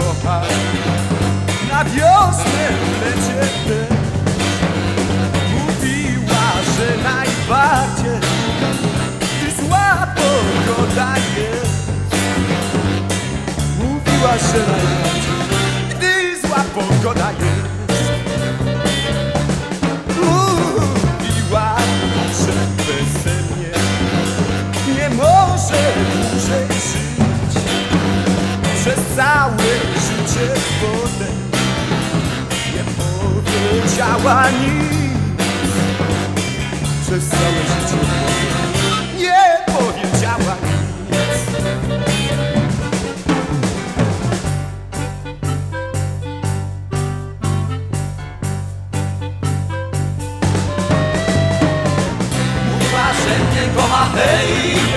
kochać. Na wiosnę lecie Mówiła, że najbardziej Ty zła pogoda jest. Mówiła, że najbardziej Ty zła pogoda jest. Mówiła, że bez mnie Nie może dłużej żyć. Przez cały życie potem Nie powiedziała nic. Przez całe życie Nie powiedziała nic. Mówiła, że mnie kocha, hej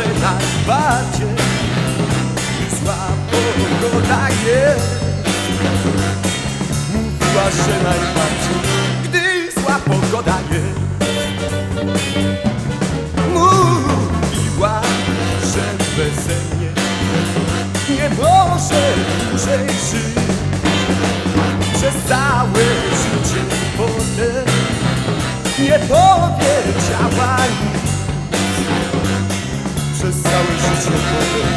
że najbardziej Zła pogoda jest. Mówiła, że najbardziej Gdy zła pogoda jest. Mówiła, że beze mnie Nie może dłużej żyć. Przez całe życie potem nie powie It's for coming.